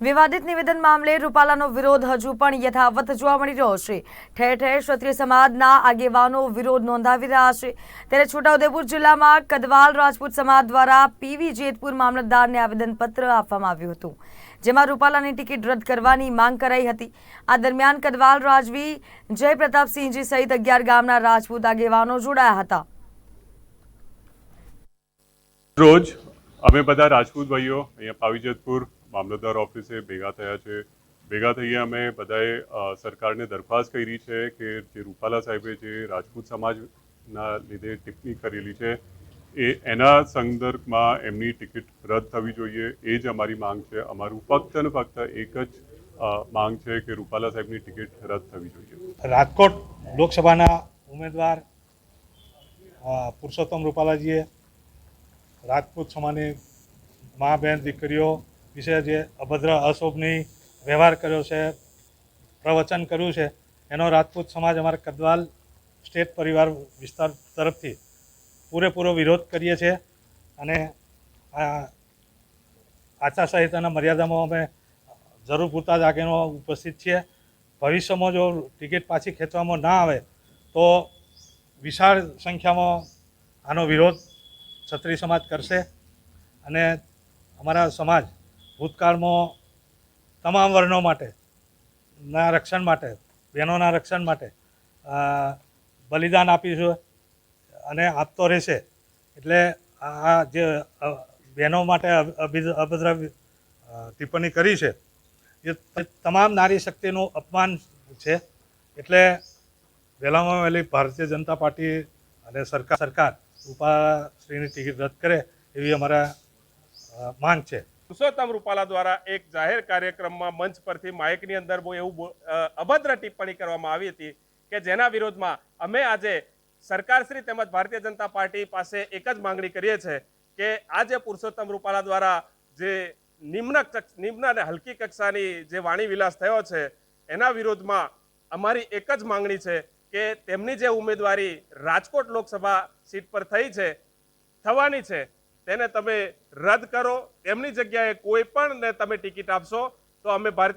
વિવાદિત નિવેદન મામલે રૂપાલાનો વિરોધ હજુ પણ યથાવત જોવા મળી રહ્યો છે. ઠેર ઠેર ક્ષત્રિય સમાજના આગેવાનો વિરોધ નોંધાવી રહ્યા છે. ત્યારે છોટાઉદેપુર જિલ્લામાં કદવાલ રાજપૂત સમાજ દ્વારા પીવી જેતપુર મામલતદારને આવેદનપત્ર આપવામાં આવ્યું હતું. જેમાં રૂપાલાની ટિકિટ રદ કરવાની માંગ કરાઈ હતી. આ દરમિયાન કદવાલ રાજવી જયપ્રતાપસિંહજી સહિત અગિયાર ગામના રાજપૂત આગેવાનો જોડાયા હતા. રોજ અમે બધા રાજપૂત ભાઈઓ અહીંયા પાવીજતપુર મામલતદાર ઓફિસે ભેગા થયા છે. ભેગા થઈએ અમે બધાએ સરકારને દરખાસ્ત કરી છે કે જે રૂપાલા સાહેબે જે રાજપૂત સમાજના લીધે ટિપ્પણી કરેલી છે, એ એના સંદર્ભમાં એમની ટિકિટ રદ થવી જોઈએ. એ જ અમારી માંગ છે. અમારું ફક્ત ને ફક્ત એક જ માંગ છે કે રૂપાલા સાહેબની ટિકિટ રદ થવી જોઈએ. રાજકોટ લોકસભાના ઉમેદવાર પુરુષોત્તમ રૂપાલાજીએ રાજપૂત સમાજની મા બહેન દીકરીઓ વિશે જે અભદ્ર, અશોભની વ્યવહાર કર્યો છે, પ્રવચન કર્યું છે, એનો રાજપૂત સમાજ અમારા કદવાલ સ્ટેટ પરિવાર વિસ્તાર તરફથી પૂરેપૂરો વિરોધ કરીએ છીએ અને આચાર સંહિતાના મર્યાદામાં અમે જરૂર પૂરતા જ આગેનો ઉપસ્થિત છીએ. ભવિષ્યમાં જો ટિકિટ પાછી ખેંચવામાં ના આવે તો વિશાળ સંખ્યામાં આનો વિરોધ ક્ષત્રિય સમાજ કરશે અને અમારા સમાજ ભૂતકાળમાં તમામ વર્ણો માટે, ના રક્ષણ માટે, બહેનોના રક્ષણ માટે બલિદાન આપીશું અને આપતો રહેશે. એટલે આ જે બહેનો માટે અભ- અભિ- અભદ્ર ટિપ્પણી કરી છે, એ તમામ નારી શક્તિનું અપમાન છે. એટલે વહેલામાં વહેલી ભારતીય જનતા પાર્ટી અને સરકાર સરકાર, રૂપાશ્રીની ટિકિટ રદ કરે એવી અમારા માંગ છે. પુરુષોત્તમ રૂપાલા દ્વારા એક જાહેર કાર્યક્રમમાં મંચ પરથી માઇકની અંદર બહુ એવું અભદ્ર ટિપ્પણી કરવામાં આવી હતી કે જેના વિરોધમાં અમે આજે સરકારશ્રી તેમજ ભારતીય જનતા પાર્ટી પાસે એક જ માંગણી કરીએ છીએ કે આ જે પુરુષોત્તમ રૂપાલા દ્વારા જે નિમ્ન નિમ્ન અને હલકી કક્ષાની જે વાણી વિલાસ થયો છે, એના વિરોધમાં અમારી એક જ માંગણી છે કે તેમની જે ઉમેદવારી રાજકોટ લોકસભા સીટ પર થઈ છે, થવાની છે તેને તમે રદ કરો. એમની જગ્યાએ કોઈ પણ ને તમે ટિકિટ આપશો, તો અમે ભારત